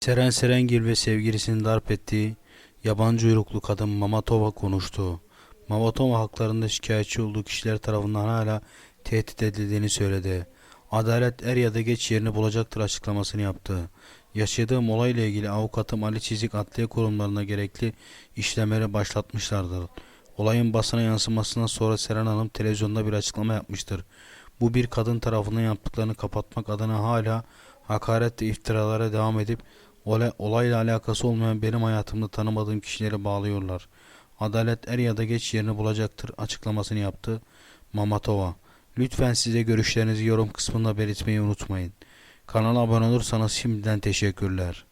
Seren Serengil ve sevgilisini darp ettiği yabancı uyruklu kadın Mamatova konuştu. Mamatova haklarında şikayetçi olduğu kişiler tarafından hala tehdit edildiğini söyledi. Adalet er ya da geç yerini bulacaktır açıklamasını yaptı. Yaşadığım olayla ilgili avukatım Ali Çizik adliye kurumlarına gerekli işlemleri başlatmışlardır. Olayın basına yansımasından sonra Seren Hanım televizyonda bir açıklama yapmıştır. Bu bir kadın tarafından yaptıklarını kapatmak adına hala hakaret ve iftiralara devam edip olay, olayla alakası olmayan benim hayatımda tanımadığım kişileri bağlıyorlar. Adalet er ya da geç yerini bulacaktır açıklamasını yaptı Mamatova. Lütfen size görüşlerinizi yorum kısmında belirtmeyi unutmayın. Kanala abone olursanız şimdiden teşekkürler.